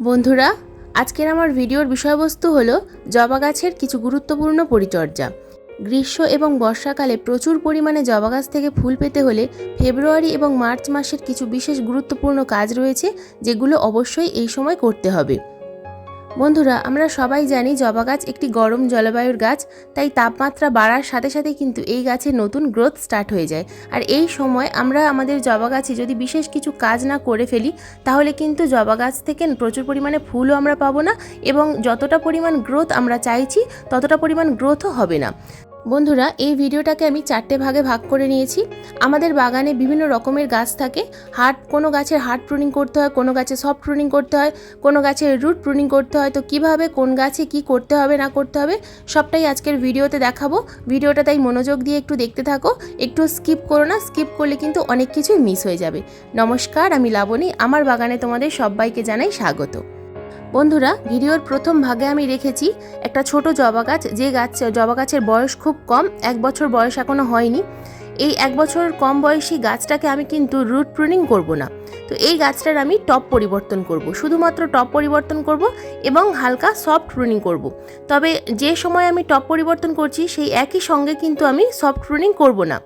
বন্ধুরা, আজকের আমার ভিডিওর বিষয়বস্তু হলো জবা গাছের কিছু গুরুত্বপূর্ণ পরিচর্যা। গ্রীষ্ম এবং বর্ষাকালে প্রচুর পরিমাণে জবা গাছ থেকে ফুল পেতে হলে ফেব্রুয়ারি এবং মার্চ মাসের কিছু বিশেষ গুরুত্বপূর্ণ কাজ রয়েছে, যেগুলো অবশ্যই এই সময় করতে হবে। বন্ধুরা, আমরা সবাই জানি জবা গাছ একটি গরম জলবায়ুর গাছ, তাই তাপমাত্রা বাড়ার সাথে সাথে কিন্তু এই গাছের নতুন গ্রোথ স্টার্ট হয়ে যায়। আর এই সময় আমরা আমাদের জবা গাছে যদি বিশেষ কিছু কাজ না করে ফেলি, তাহলে কিন্তু জবা গাছ থেকে প্রচুর পরিমাণে ফুলও আমরা পাবো না এবং যতটা পরিমাণ গ্রোথ আমরা চাইছি, ততটা পরিমাণ গ্রোথও হবে না। বন্ধুরা, এই ভিডিওটাকে আমি চারটে ভাগে ভাগ করে নিয়েছি। আমাদের বাগানে বিভিন্ন রকমের গাছ থাকে। হার্ড, কোনো গাছের হার্ড প্রুনিং করতে হয়, কোনো গাছে সফট প্রুনিং করতে হয়, কোনো গাছের রুট প্রুনিং করতে হয়। তো কীভাবে, কোন গাছে কি করতে হবে, না করতে হবে, সবটাই আজকের ভিডিওতে দেখাবো। ভিডিওটা তাই মনোযোগ দিয়ে একটু দেখতে থাকো। একটু স্কিপ করো না, স্কিপ করলে কিন্তু অনেক কিছুই মিস হয়ে যাবে। নমস্কার, আমি লাবণী। আমার বাগানে তোমাদের সবাইকে জানাই স্বাগত। বন্ধুরা, ভিডিওর প্রথম ভাগে আমি রেখেছি একটা ছোট জবা গাছ। যে গাছ, জবা গাছের বয়স খুব কম, এক বছর বয়স এখনও হয়নি। এই এক বছর কম বয়সী গাছটাকে আমি কিন্তু রুট প্রুনিং করব না। তো এই গাছটার আমি টপ পরিবর্তন করব। শুধুমাত্র টপ পরিবর্তন করব এবং হালকা সফট প্রুনিং করব। তবে যে সময় আমি টপ পরিবর্তন করছি, সেই একই সঙ্গে কিন্তু আমি সফট প্রুনিং করব না।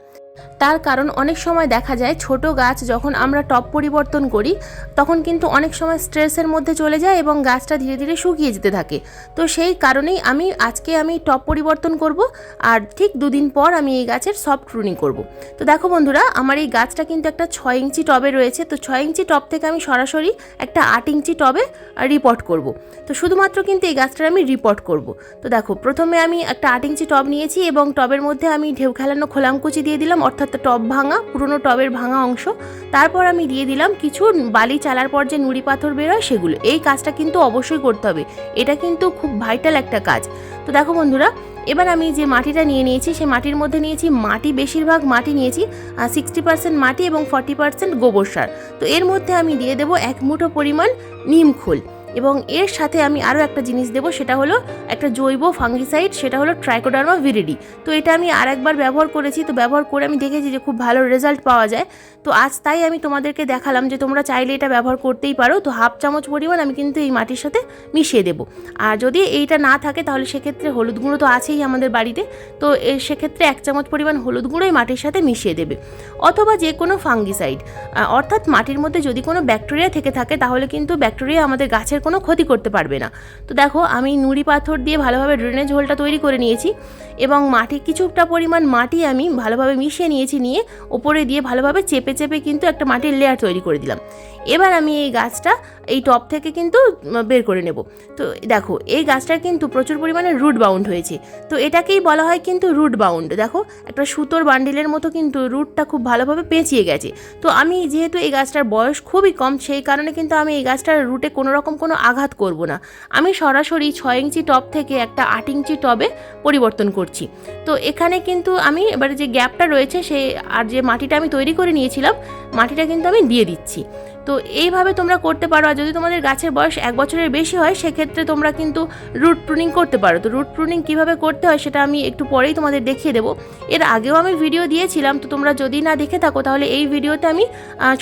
তার কারণ অনেক সময় দেখা যায় ছোট গাছ যখন আমরা টপ পরিবর্তন করি, তখন কিন্তু অনেক সময় স্ট্রেসের মধ্যে চলে যায় এবং গাছটা ধীরে ধীরে শুকিয়ে যেতে থাকে। তো সেই কারণেই আমি আজকে আমি টপ পরিবর্তন করব আর ঠিক দুদিন পর আমি এই গাছের সফট প্রুনিং করব। তো দেখো বন্ধুরা, আমার এই গাছটা কিন্তু একটা ছয় ইঞ্চি টবে রয়েছে। তো ছয় ইঞ্চি টব থেকে আমি সরাসরি একটা আট ইঞ্চি টবে রিপোর্ট করব। তো শুধুমাত্র কিন্তু এই গাছটার আমি রিপোর্ট করব। তো দেখো, প্রথমে আমি একটা আট ইঞ্চি টব নিয়েছি এবং টবের মধ্যে আমি ঢেউ খেলানো খোলামকুচি দিয়ে দিলাম, অর্থাৎ টব ভাঙা, পুরনো টবের ভাঙা অংশ। তারপর আমি দিয়ে দিলাম কিছু বালি চালার পর যে নুড়ি পাথর বেরোয় সেগুলো। এই কাজটা কিন্তু অবশ্যই করতে হবে। এটা কিন্তু খুব ভাইটাল একটা কাজ। তো দেখো বন্ধুরা, এবার আমি যে মাটিটা নিয়ে নিয়েছি সেই মাটির মধ্যে নিয়েছি মাটি, বেশিরভাগ মাটি নিয়েছি সিক্সটি পার্সেন্ট মাটি এবং ফর্টি পার্সেন্ট গোবর সার। তো এর মধ্যে আমি দিয়ে দেবো এক মুঠো পরিমাণ নিম খোল। এবং এর সাথে আমি আরও একটা জিনিস দেবো, সেটা হলো একটা জৈব ফাঙ্গিসাইড, সেটা হলো ট্রাইকোডার্মা ভিরিডি তো এটা আমি আর একবার ব্যবহার করেছি, তো ব্যবহার করে আমি দেখেছি যে খুব ভালো রেজাল্ট পাওয়া যায়। তো আজ তাই আমি তোমাদেরকে দেখালাম যে তোমরা চাইলে এটা ব্যবহার করতেই পারো। তো হাফ চামচ পরিমাণ আমি কিন্তু এই মাটির সাথে মিশিয়ে দেবো। আর যদি এইটা না থাকে, তাহলে সেক্ষেত্রে হলুদ গুঁড়ো তো আছেই আমাদের বাড়িতে। তো সেক্ষেত্রে এক চামচ পরিমাণ হলুদ গুঁড়ো এই মাটির সাথে মিশিয়ে দেবে। অথবা যে কোনো ফাঙ্গিসাইড অর্থাৎ মাটির মধ্যে যদি কোনো ব্যাকটেরিয়া থেকে থাকে, তাহলে কিন্তু ব্যাকটেরিয়া আমাদের গাছের কোনো ক্ষতি করতে পারবে না। তো দেখো, আমি নুড়ি পাথর দিয়ে ভালোভাবে ড্রেনেজ হোলটা তৈরি করে নিয়েছি এবং মাটি কিছুটা পরিমাণ মাটি আমি ভালোভাবে মিশিয়ে নিয়েছি নিয়ে ওপরে দিয়ে ভালোভাবে চেপে চেপে কিন্তু একটা মাটির লেয়ার তৈরি করে দিলাম। এবার আমি এই গাছটা এই টপ থেকে কিন্তু বের করে নেব। তো দেখো, এই গাছটার কিন্তু প্রচুর পরিমাণে রুট বাউন্ড হয়েছে। তো এটাকেই বলা হয় কিন্তু রুট বাউন্ড দেখো, একটা সুতোর বান্ডিলের মতো কিন্তু রুটটা খুব ভালোভাবে পেঁচিয়ে গেছে। তো আমি যেহেতু এই গাছটার বয়স খুবই কম, সেই কারণে কিন্তু আমি এই গাছটার রুটে কোনো রকম কোনো আঘাত করব না। আমি সরাসরি ছয় ইঞ্চি টব থেকে একটা আট ইঞ্চি টবে পরিবর্তন করছি। তো এখানে কিন্তু আমি এবারে যে গ্যাপটা রয়েছে, সে আর যে মাটিটা আমি তৈরি করে নিয়েছিলাম, মাটিটা কিন্তু আমি দিয়ে দিচ্ছি। তো এইভাবে তোমরা করতে পারো। আর যদি তোমাদের গাছের বয়স এক বছরের বেশি হয়, সেক্ষেত্রে তোমরা কিন্তু রুট প্রুনিং করতে পারো। তো রুট প্রুনিং কীভাবে করতে হয় সেটা আমি একটু পরেই তোমাদের দেখিয়ে দেবো। এর আগেও আমি ভিডিও দিয়েছিলাম, তো তোমরা যদি না দেখে থাকো, তাহলে এই ভিডিওতে আমি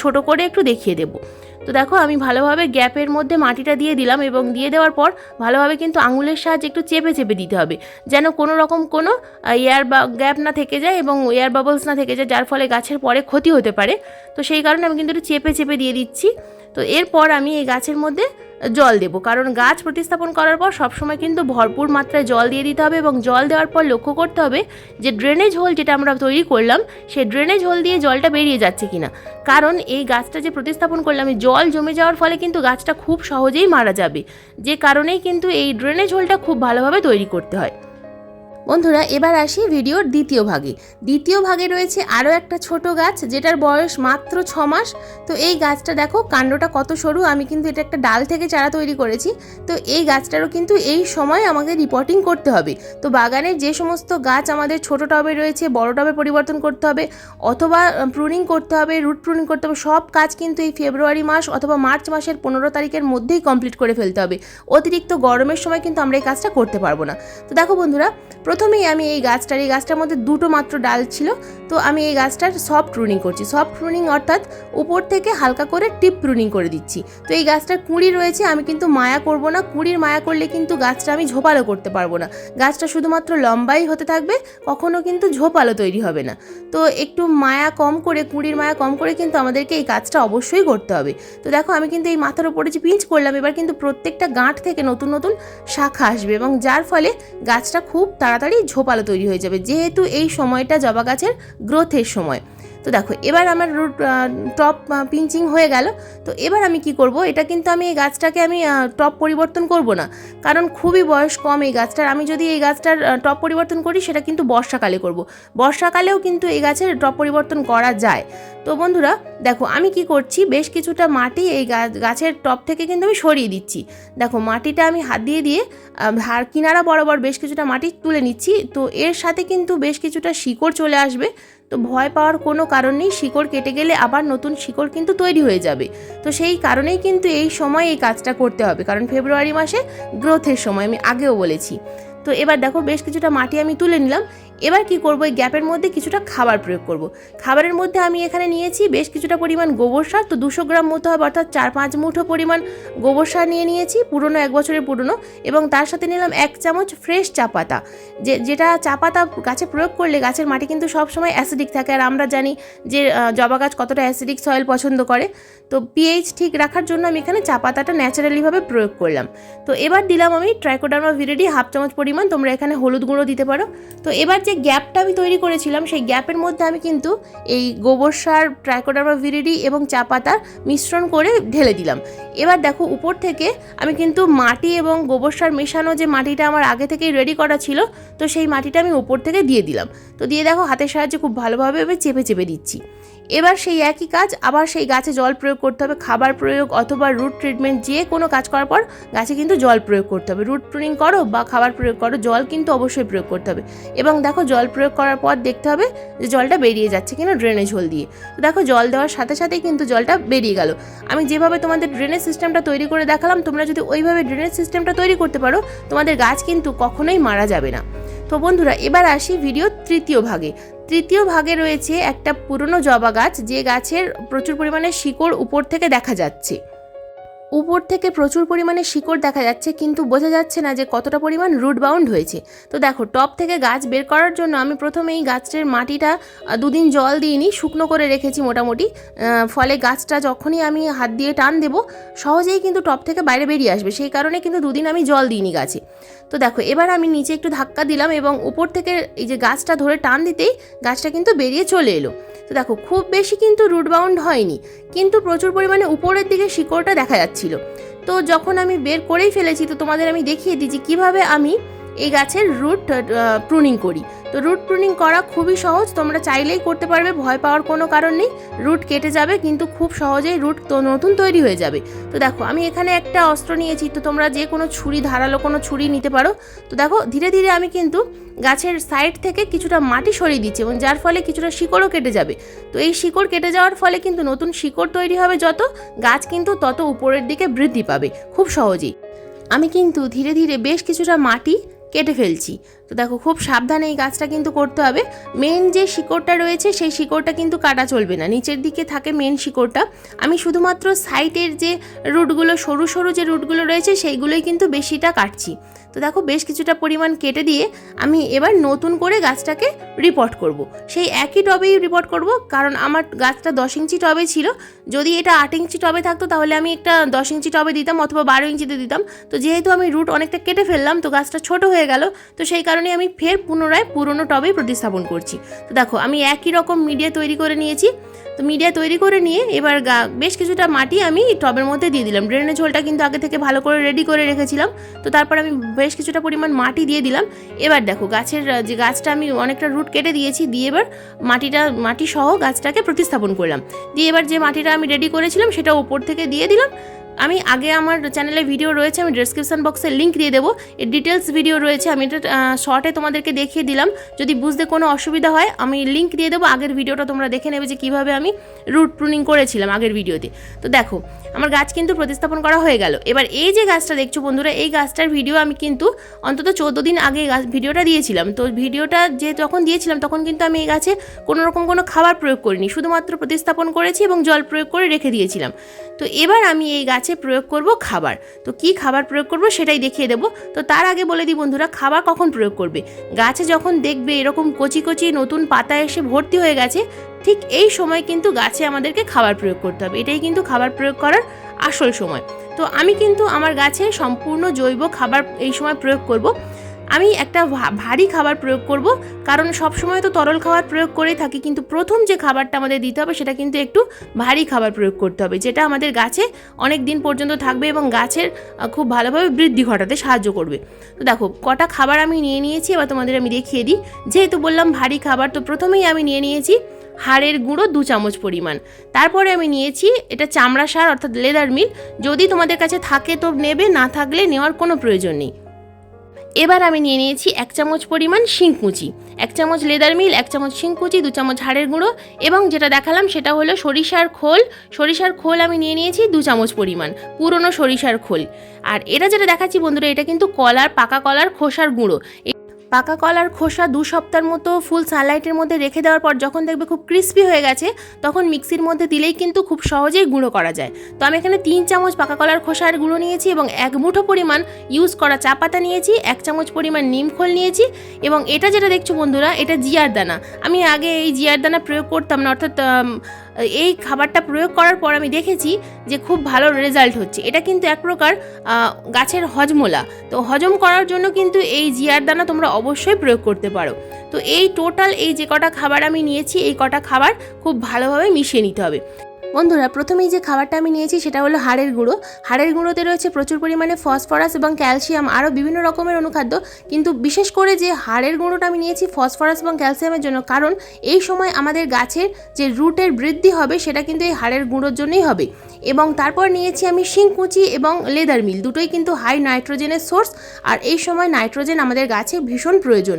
ছোট করে একটু দেখিয়ে দেবো। তো দেখো, আমি ভালোভাবে গ্যাপের মধ্যে মাটিটা দিয়ে দিলাম এবং দিয়ে দেওয়ার পর ভালোভাবে কিন্তু আঙুলের সাহায্যে একটু চেপে চেপে দিতে হবে। যেন কোনো রকম কোনো এয়ার বা, গ্যাপ না থেকে যায় এবং এয়ার বাবলস না থেকে যায়, যার ফলে গাছের পরে ক্ষতি হতে পারে। তো সেই কারণে আমি কিন্তু একটু চেপে চেপে দিয়ে দিচ্ছি। তো এরপর আমি এই গাছের মধ্যে জল দেব। কারণ গাছ প্রতিস্থাপন করার পর সবসময় কিন্তু ভরপুর মাত্রায় জল দিয়ে দিতে হবে এবং জল দেওয়ার পর লক্ষ্য করতে হবে যে ড্রেনেজ হোল যেটা আমরা তৈরি করলাম, সে ড্রেনেজ হোল দিয়ে জলটা বেরিয়ে যাচ্ছে কিনা। কারণ এই গাছটা যে প্রতিস্থাপন করলাম, এই জল জমে যাওয়ার ফলে কিন্তু গাছটা খুব সহজেই মারা যাবে। যে কারণেই কিন্তু এই ড্রেনেজ হোলটা খুব ভালোভাবে তৈরি করতে হয়। বন্ধুরা, এবার আসি ভিডিওর দ্বিতীয় ভাগে। দ্বিতীয় ভাগে রয়েছে আরও একটা ছোট গাছ, যেটার বয়স মাত্র ছ মাস। তো এই গাছটা দেখো, কাণ্ডটা কত সরু, আমি কিন্তু এটা একটা ডাল থেকে চারা তৈরি করেছি। তো এই গাছটারও কিন্তু এই সময় আমাকে রিপোর্টিং করতে হবে। তো বাগানের যে সমস্ত গাছ আমাদের ছোট টবে রয়েছে, বড় টবে পরিবর্তন করতে হবে, অথবা প্রুনিং করতে হবে রুট প্রুনিং করতে হবে, সব কাজ কিন্তু এই ফেব্রুয়ারি মাস অথবা মার্চ মাসের পনেরো তারিখের মধ্যেই কমপ্লিট করে ফেলতে হবে। অতিরিক্ত গরমের সময় কিন্তু আমরা এই কাজটা করতে পারব না। তো দেখো বন্ধুরা প্রথমেই আমি এই গাছটার এই গাছটার মধ্যে দুটো মাত্র ডাল ছিল, তো আমি এই গাছটার সফট প্রুনিং করছি। সফট প্রুনিং অর্থাৎ উপর থেকে হালকা করে টিপ প্রুনিং করে দিচ্ছি। তো এই গাছটার কুঁড়ি রয়েছে, আমি কিন্তু মায়া করব না, কুঁড়ির মায়া করলে কিন্তু গাছটা আমি ঝোপালো করতে পারব না। গাছটা শুধুমাত্র লম্বাই হতে থাকবে, কখনো কিন্তু ঝোপালো তৈরি হবে না। তো একটু মায়া কম করে, কুঁড়ির মায়া কম করে কিন্তু আমাদেরকে এই কাজটা অবশ্যই করতে হবে। তো দেখো, আমি কিন্তু এই মাথার উপরে যে পিঞ্চ করলাম, এবার কিন্তু প্রত্যেকটা গাঁট থেকে নতুন নতুন শাখা আসবে এবং যার ফলে গাছটা খুব তাড়াতাড়ি ঝোপালো তৈরি হয়ে যাবে যেহেতু এই সময়টা জবা গাছের গ্রোথের সময়। তো দেখো, এবার আমার টপ পিঞ্চিং হয়ে গেল। তো এবার আমি কি করব? এটা কিন্তু আমি এই গাছটাকে আমি টপ পরিবর্তন করব না। কারণ খুবই বয়স কম এই গাছটার। আমি যদি এই গাছটার টপ পরিবর্তন করি, সেটা কিন্তু বর্ষাকালে করব। বর্ষাকালেও কিন্তু এই গাছের টপ পরিবর্তন করা যায়। তো বন্ধুরা, দেখো, আমি কি করছি? বেশ কিছুটা মাটি এই গাছের টপ থেকে কিন্তু আমি সরিয়ে দিচ্ছি। দেখো, মাটিটা আমি হাত দিয়ে দিয়ে হার কিনারা বরাবর বেশ কিছুটা মাটি তুলে নিচ্ছি। তো এর সাথে কিন্তু বেশ কিছুটা শিকড় চলে আসবে। তো ভয় পাওয়ার কোনো কারণ নেই, শিকড় কেটে গেলে আবার নতুন শিকড় কিন্তু তৈরি হয়ে যাবে। তো সেই কারণেই কিন্তু এই সময় এই কাজটা করতে হবে, কারণ ফেব্রুয়ারি মাসে গ্রোথের সময়, আমি আগেও বলেছি। তো এবার দেখো বেশ কিছুটা মাটি আমি তুলে নিলাম। এবার কি করব? এই গ্যাপের মধ্যে কিছুটা খাবার প্রয়োগ করব। খাবারের মধ্যে আমি এখানে নিয়েছি বেশ কিছুটা পরিমাণ গোবর সার। তো দুশো গ্রাম মতো হবে, অর্থাৎ চার পাঁচ মুঠো পরিমাণ গোবর সার নিয়ে নিয়েছি, পুরনো, এক বছরের পুরনো। এবং তার সাথে নিলাম এক চামচ ফ্রেশ চা পাতা। যে, যেটা চা পাতা গাছে প্রয়োগ করলে গাছের মাটি কিন্তু সবসময় অ্যাসিডিক থাকে। আর আমরা জানি যে জবা গাছ কতটা অ্যাসিডিক সয়েল পছন্দ করে। তো পিএইচ ঠিক রাখার জন্য আমি এখানে চা পাতাটা ন্যাচারালিভাবে প্রয়োগ করলাম। তো এবার দিলাম আমি ট্রাইকোডার্মা ভিরিডি হাফ চামচ পরিমাণ তোমরা এখানে হলুদ গুঁড়ো দিতে পারো। তো এবার যে গ্যাপটা আমি তৈরি করেছিলাম, সেই গ্যাপের মধ্যে আমি কিন্তু এই গোবর সার ট্রাইকোডার্মা ভিরিডি এবং চা পাতার মিশ্রণ করে ঢেলে দিলাম। এবার দেখো, উপর থেকে আমি কিন্তু মাটি এবং গোবর সার মেশানো যে মাটিটা আমার আগে থেকেই রেডি করা ছিল, তো সেই মাটিটা আমি উপর থেকে দিয়ে দিলাম। তো দিয়ে দেখো, হাতের সাহায্যে খুব ভালোভাবে এবার চেপে চেপে দিচ্ছি। এবার সেই একই কাজ, আবার সেই গাছে জল প্রয়োগ করতে হবে, খাবার প্রয়োগ অথবা রুট ট্রিটমেন্ট যে কোনো কাজ করার পর গাছে কিন্তু জল প্রয়োগ করতে হবে। রুট প্রুনিং করো বা খাবার প্রয়োগ করো, জল কিন্তু অবশ্যই প্রয়োগ করতে হবে। এবং দেখো জল প্রয়োগ করার পর দেখতে হবে যে জলটা বেরিয়ে যাচ্ছে কিনা ড্রেনেজ হোল দিয়ে। দেখো জল দেওয়ার সাথে সাথেই কিন্তু জলটা বেরিয়ে গেল। আমি যেভাবে তোমাদের ড্রেনেজ সিস্টেমটা তৈরি করে দেখালাম, তোমরা যদি ওইভাবে ড্রেনেজ সিস্টেমটা তৈরি করতে পারো, তোমাদের গাছ কিন্তু কখনোই মারা যাবে না। তো বন্ধুরা, এবার আসি ভিডিও তৃতীয় ভাগে। তৃতীয় ভাগে রয়েছে একটা পুরনো জবা গাছ, যে গাছের প্রচুর পরিমাণে শিকড় উপর থেকে দেখা যাচ্ছে। উপর থেকে প্রচুর পরিমাণে শিকড় দেখা যাচ্ছে, কিন্তু বোঝা যাচ্ছে না যে কতটা পরিমাণ রুট বাউন্ড হয়েছে। তো দেখো, টপ থেকে গাছ বের করার জন্য আমি প্রথমে এই গাছের মাটিটা দুদিন জল দিইনি, শুকনো করে রেখেছি মোটামুটি। ফলে গাছটা যখনই আমি হাত দিয়ে টান দেব, সহজেই কিন্তু টপ থেকে বাইরে বেরিয়ে আসবে। সেই কারণে কিন্তু দুদিন আমি জল দিইনি গাছে। তো দেখো, এবার আমি নিচে একটু ধাক্কা দিলাম এবং উপর থেকে এই যে গাছটা ধরে টান দিতেই গাছটা কিন্তু বেরিয়ে চলে এলো। তো দেখো, খুব বেশি কিন্তু রুট বাউন্ড হয়নি, কিন্তু প্রচুর পরিমাণে উপরের দিকে শিকড়টা দেখা যাচ্ছিল। তো যখন আমি বের করেই ফেলেছি, তো তোমাদের আমি দেখিয়ে দিচ্ছি কীভাবে আমি এই গাছের রুট প্রুনিং করি। তো রুট প্রুনিং করা খুবই সহজ, তোমরা চাইলেই করতে পারবে, ভয় পাওয়ার কোনো কারণ নেই। রুট কেটে যাবে, কিন্তু খুব সহজেই রুট তো নতুন তৈরি হয়ে যাবে। তো দেখো, আমি এখানে একটা অস্ত্র নিয়েছি, তো তোমরা যে কোনো ছুরি, ধারালো কোনো ছুরি নিতে পারো। তো দেখো, ধীরে ধীরে আমি কিন্তু গাছের সাইড থেকে কিছুটা মাটি সরিয়ে দিচ্ছি এবং যার ফলে কিছুটা শিকড়ও কেটে যাবে। তো এই শিকড় কেটে যাওয়ার ফলে কিন্তু নতুন শিকড় তৈরি হবে যত, গাছ কিন্তু তত উপরের দিকে বৃদ্ধি পাবে, খুব সহজেই। আমি কিন্তু ধীরে ধীরে বেশ কিছুটা মাটি কেটে ফেলছি। তো দেখো, খুব সাবধানে এই গাছটা কিন্তু করতে হবে। মেন যে শিকড়টা রয়েছে, সেই শিকড়টা কিন্তু কাটা চলবে না। নিচের দিকে থাকে মেন শিকড়টা। আমি শুধুমাত্র সাইটের যে রুটগুলো সরু সরু যে রুটগুলো রয়েছে, সেইগুলোই কিন্তু বেশিটা কাটছি। তো দেখো, বেশ কিছুটা পরিমাণ কেটে দিয়ে আমি এবার নতুন করে গাছটাকে রিপোর্ট করব। সেই একই টবেই রিপোর্ট করব, কারণ আমার গাছটা দশ ইঞ্চি টবে ছিল। যদি এটা আট ইঞ্চি টবে থাকতো, তাহলে আমি একটা দশ ইঞ্চি টবে দিতাম অথবা বারো ইঞ্চিতে দিতাম। তো যেহেতু আমি রুট অনেকটা কেটে ফেললাম, তো গাছটা ছোট হয়ে গেল। তো সেই কারণে আমি ফের পুনরায় পুরনো টবেই প্রতিস্থাপন করছি। তো দেখো, আমি একই রকম মিডিয়া তৈরি করে নিয়েছি। তো মিডিয়া তৈরি করে নিয়ে এবার গা- বেশ কিছুটা মাটি আমি টবের মধ্যে দিয়ে দিলাম। ড্রেনেজ ঝোলটা কিন্তু আগে থেকে ভালো করে রেডি করে রেখেছিলাম। তো তারপর আমি বেশ কিছুটা পরিমাণ মাটি দিয়ে দিলাম। এবার দেখো, গাছের, যে গাছটা আমি অনেকটা রুট কেটে দিয়েছি, দিয়ে এবার মাটিটা মাটি সহ গাছটাকে প্রতিস্থাপন করলাম। দিয়ে এবার যে মাটিটা আমি রেডি করেছিলাম, সেটা ওপর থেকে দিয়ে দিলাম। আমি আগে আমার চ্যানেলে ভিডিও রয়েছে, আমি ডেসক্রিপশন বক্সে লিঙ্ক দিয়ে দেবো। এর ডিটেলস ভিডিও রয়েছে, আমি এটা শর্টে তোমাদেরকে দেখিয়ে দিলাম। যদি বুঝতে কোনো অসুবিধা হয়, আমি লিঙ্ক দিয়ে দেবো। আগের ভিডিওটা তোমরা দেখে নেবে যে কীভাবে আমি রুট প্রুনিং করেছিলাম আগের ভিডিওতে তো দেখো আমার গাছ কিন্তু প্রতিস্থাপন করা হয়ে গেল। এবার এই যে গাছটা দেখছ বন্ধুরা, এই গাছটার ভিডিও আমি কিন্তু অন্তত চোদ্দ দিন আগে গাছ ভিডিওটা দিয়েছিলাম। তো ভিডিওটা যে যখন দিয়েছিলাম, তখন কিন্তু আমি এই গাছে কোনো রকম কোনো খাবার প্রয়োগ করিনি। শুধুমাত্র প্রতিস্থাপন করেছি এবং জল প্রয়োগ করে রেখে দিয়েছিলাম। তো এবার আমি এই গাছে প্রয়োগ করব খাবার। তো কি খাবার প্রয়োগ করব সেটাই দেখিয়ে দেবো। তো তার আগে বলে দিই বন্ধুরা, খাবার কখন প্রয়োগ করবে? গাছে যখন দেখবে এরকম কচি কচি নতুন পাতা এসে ভর্তি হয়ে গেছে ঠিক এই সময় কিন্তু গাছে আমাদেরকে খাবার প্রয়োগ করতে হবে। এটাই কিন্তু খাবার প্রয়োগ করার আসল সময়। তো আমি কিন্তু আমার গাছে সম্পূর্ণ জৈব খাবার এই সময় প্রয়োগ করব। আমি একটা ভারী খাবার প্রয়োগ করব। কারণ সব সময় তো তরল খাবার প্রয়োগ করেই থাকি, কিন্তু প্রথম যে খাবারটা আমাদের দিতে হবে সেটা কিন্তু একটু ভারী খাবার প্রয়োগ করতে হবে, যেটা আমাদের গাছে অনেক দিন পর্যন্ত থাকবে এবং গাছের খুব ভালোভাবে বৃদ্ধি ঘটাতে সাহায্য করবে। তো দেখো, কটা খাবার আমি নিয়ে নিয়েছি, এবার তোমাদের আমি দেখিয়ে দিই। যেহেতু বললাম ভারী খাবার, তো প্রথমেই আমি নিয়ে নিয়েছি হাড়ের গুঁড়ো দু চামচ পরিমাণ। তারপরে আমি নিয়েছি এটা চামড়া সার, অর্থাৎ লেদার মিল। যদি তোমাদের কাছে থাকে তো নেবে, না থাকলে নেওয়ার কোনো প্রয়োজন নেই। এবার আমি নিয়ে নিয়েছি এক চামচ পরিমাণ শিংকুচি। এক চামচ লেদার মিল, এক চামচ শিংকুচি, দু চামচ হাড়ের গুঁড়ো এবং যেটা দেখালাম সেটা হলো সরিষার খোল। সরিষার খোল আমি নিয়ে নিয়েছি দু চামচ পরিমাণ, পুরনো সরিষার খোল। আর এটা যেটা দেখাচ্ছি বন্ধুরা, এটা কিন্তু কলার, পাকা কলার খোসার গুঁড়ো। পাকা কলার খোসা দু সপ্তাহের মতো ফুল সানলাইটের মধ্যে রেখে দেওয়ার পর যখন দেখবে খুব ক্রিস্পি হয়ে গেছে, তখন মিক্সির মধ্যে দিলেই কিন্তু খুব সহজেই গুঁড়ো করা যায়। তো আমি এখানে তিন চামচ পাকা কলার খোসার গুঁড়ো নিয়েছি এবং এক মুঠো পরিমাণ ইউজ করা চা পাতা নিয়েছি, এক চামচ পরিমাণ নিম খোল নিয়েছি এবং এটা যেটা দেখছ বন্ধুরা, এটা জিয়ার দানা। আমি আগে এই জিয়ার দানা প্রয়োগ করতাম না, অর্থাৎ এই খাবারটা প্রয়োগ করার পর আমি দেখেছি যে খুব ভালো রেজাল্ট হচ্ছে। এটা কিন্তু এক প্রকার গাছের হজমোলা। তো হজম করার জন্য কিন্তু এই জিয়ার দানা তোমরা অবশ্যই প্রয়োগ করতে পারো। তো এই টোটাল এই যে কটা খাবার আমি নিয়েছি, এই কটা খাবার খুব ভালোভাবে মিশিয়ে নিতে হবে। বন্ধুরা, প্রথমেই যে খাবারটা আমি নিয়েছি সেটা হলো হাড়ের গুঁড়ো। হাড়ের গুঁড়োতে রয়েছে প্রচুর পরিমাণে ফসফরাস এবং ক্যালসিয়াম, আরও বিভিন্ন রকমের অনুখাদ্য। কিন্তু বিশেষ করে যে হাড়ের গুঁড়োটা আমি নিয়েছি ফসফরাস এবং ক্যালসিয়ামের জন্য, কারণ এই সময় আমাদের গাছের যে রুটের বৃদ্ধি হবে সেটা কিন্তু এই হাড়ের গুঁড়োর জন্যই হবে। এবং তারপর নিয়েছি আমি শিংকুচি এবং লেদার মিল। দুটোই কিন্তু হাই নাইট্রোজেনের সোর্স আর এই সময় নাইট্রোজেন আমাদের গাছে ভীষণ প্রয়োজন।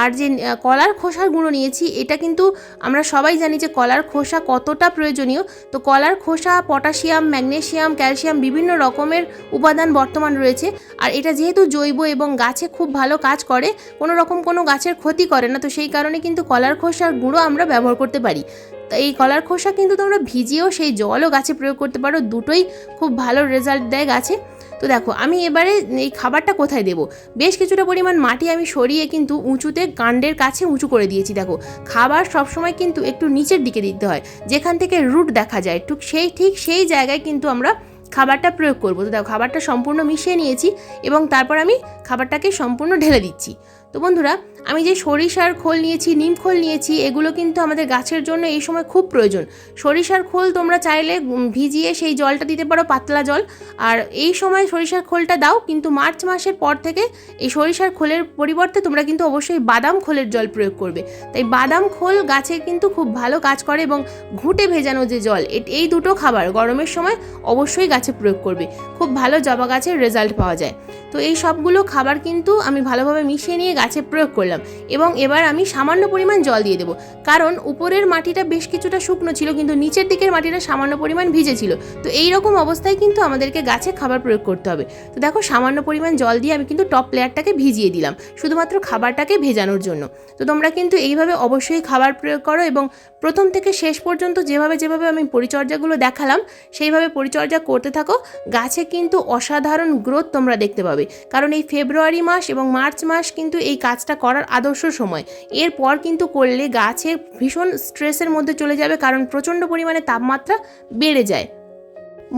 আর যে কলার খোসার গুঁড়ো নিয়েছি, এটা কিন্তু আমরা সবাই জানি যে কলার খোসা কতটা প্রয়োজনীয়। তো কলার খোসা, পটাশিয়াম ম্যাগনেসিয়াম ক্যালসিয়াম বিভিন্ন রকমের উপাদান বর্তমান রয়েছে। আর এটা যেহেতু জৈব এবং গাছে খুব ভালো কাজ করে, কোনো রকম কোনো গাছের ক্ষতি করে না। তো সেই কারণে কিন্তু কলার খোসার গুঁড়ো আমরা ব্যবহার করতে পারি। তো এই কলার খোসা কিন্তু তোমরা ভিজিয়েও সেই জলও গাছে প্রয়োগ করতে পারো। দুটোই খুব ভালো রেজাল্ট দেয় গাছে। তো দেখো, আমি এবারে এই খাবারটা কোথায় দেবো? বেশ কিছুটা পরিমাণ মাটি আমি সরিয়ে কিন্তু উঁচুতে কাণ্ডের কাছে উঁচু করে দিয়েছি। দেখো, খাবার সবসময় কিন্তু একটু নিচের দিকে দিতে হয়। যেখান থেকে রুট দেখা যায় ঠিক সেই ঠিক সেই জায়গায় কিন্তু আমরা খাবারটা প্রয়োগ করব। তো দেখো, খাবারটা সম্পূর্ণ মিশিয়ে নিয়েছি এবং তারপর আমি খাবারটাকে সম্পূর্ণ ঢেলে দিচ্ছি। তো বন্ধুরা আমি যে সরিষার খোল নিয়েছি, নিম খোল নিয়েছি, এগুলো কিন্তু আমাদের গাছের জন্য এই সময় খুব প্রয়োজন। সরিষার খোল তোমরা চাইলে ভিজিয়ে সেই জলটা দিতে পারো, পাতলা জল। আর এই সময় সরিষার খোলটা দাও, কিন্তু মার্চ মাসের পর থেকে এই সরিষার খোলের পরিবর্তে তোমরা কিন্তু অবশ্যই বাদাম খোলের জল প্রয়োগ করবে। তাই বাদাম খোল গাছে কিন্তু খুব ভালো কাজ করে এবং ঘুঁটে ভেজানো যে জল এই দুটো খাবার গরমের সময় অবশ্যই গাছে প্রয়োগ করবে। খুব ভালো জবা গাছের রেজাল্ট পাওয়া যায়। তো এই সবগুলো খাবার কিন্তু আমি ভালোভাবে মিশিয়ে নিয়ে গাছে প্রয়োগ করলাম। এবং এবার আমি সামান্য পরিমাণ জল দিয়ে দেবো। কারণ উপরের মাটিটা বেশ কিছুটা শুকনো ছিল, কিন্তু নিচের দিকের মাটিটা সামান্য পরিমাণ ভিজে ছিল। তো এই রকম অবস্থায় কিন্তু আমাদেরকে গাছে খাবার প্রয়োগ করতে হবে। তো দেখো, সামান্য পরিমাণ জল দিয়ে আমি কিন্তু টপ লেয়ারটাকে ভিজিয়ে দিলাম, শুধুমাত্র খাবারটাকে ভেজানোর জন্য। তো তোমরা কিন্তু এইভাবে অবশ্যই খাবার প্রয়োগ করো এবং প্রথম থেকে শেষ পর্যন্ত যেভাবে যেভাবে আমি পরিচর্যাগুলো দেখালাম, সেইভাবে পরিচর্যা করতে থাকো। গাছে কিন্তু অসাধারণ গ্রোথ তোমরা দেখতে পাবে। কারণ এই ফেব্রুয়ারি মাস এবং মার্চ মাস কিন্তু এই কাজটা করার আদর্শ সময়। এরপর কিন্তু করলে গাছে ভীষণ স্ট্রেসের মধ্যে চলে যাবে কারণ প্রচণ্ড পরিমাণে তাপমাত্রা বেড়ে যায়।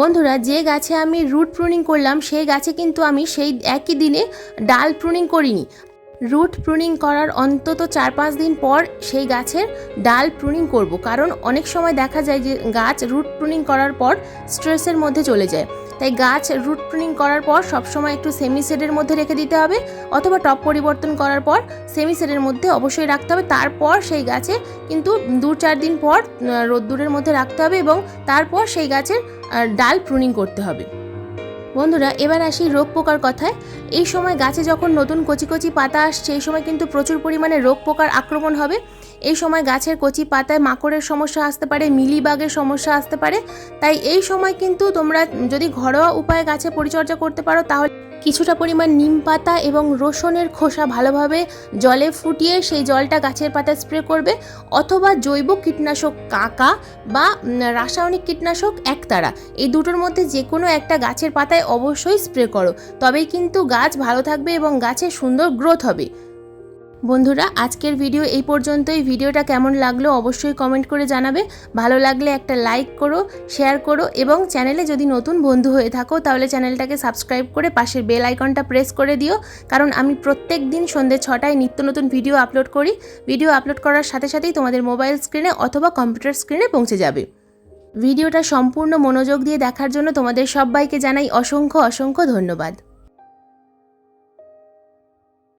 বন্ধুরা, যে গাছে আমি রুট প্রুনিং করলাম, সেই গাছে কিন্তু আমি সেই একই দিনে ডাল প্রুনিং করিনি। রুট প্রুনিং করার অন্তত চার পাঁচ দিন পর সেই গাছের ডাল প্রুনিং করব। কারণ অনেক সময় দেখা যায় যে গাছ রুট প্রুনিং করার পর স্ট্রেসের মধ্যে চলে যায়। তাই গাছ রুট প্রুনিং করার পর সবসময় একটু সেমি শেডের মধ্যে রেখে দিতে হবে অথবা টপ পরিবর্তন করার পর সেমি শেডের মধ্যে অবশ্যই রাখতে হবে। তারপর সেই গাছে কিন্তু দু চার দিন পর রোদ্দুরের মধ্যে রাখতে হবে এবং তারপর সেই গাছের ডাল প্রুনিং করতে হবে। বন্ধুরা, এবার আসি রোগ পোকার কথায়। এই সময় গাছে যখন নতুন কচি কচি পাতা আসছে, এই সময় কিন্তু প্রচুর পরিমাণে রোগ পোকার আক্রমণ হবে। এই সময় গাছের কচি পাতায় মাকড়ের সমস্যা আসতে পারে, মিলিবাগের সমস্যা আসতে পারে। তাই এই সময় কিন্তু তোমরা যদি ঘরোয়া উপায়ে গাছে পরিচর্যা করতে পারো, তাহলে কিছুটা পরিমাণ নিম পাতা এবং রসুনের খোসা ভালোভাবে জলে ফুটিয়ে সেই জলটা গাছের পাতায় স্প্রে করবে, অথবা জৈব কীটনাশক কাকা বা রাসায়নিক কীটনাশক একতারা। এই দুটোর মধ্যে যে কোনো একটা গাছের পাতায় অবশ্যই স্প্রে করো। তবেই কিন্তু গাছ ভালো থাকবে এবং গাছের সুন্দর গ্রোথ হবে। বন্ধুরা, আজকের ভিডিও এই পর্যন্তই। ভিডিওটা কেমন লাগল অবশ্যই কমেন্ট করে জানাবে। ভালো লাগলে একটা লাইক করো শেয়ার করো এবং চ্যানেলে যদি নতুন বন্ধু হয়ে থাকো, তাহলে চ্যানেলটাকে সাবস্ক্রাইব করে পাশের বেল আইকনটা প্রেস করে দিও। কারণ আমি প্রত্যেক দিন সন্ধ্যে ছটায় নিত্য নতুন ভিডিও আপলোড করি। ভিডিও আপলোড করার সাথে সাথেই তোমাদের মোবাইল স্ক্রিনে অথবা কম্পিউটার স্ক্রিনে পৌঁছে যাবে। ভিডিওটা সম্পূর্ণ মনোযোগ দিয়ে দেখার জন্য তোমাদের সবাইকে জানাই অসংখ্য অসংখ্য ধন্যবাদ।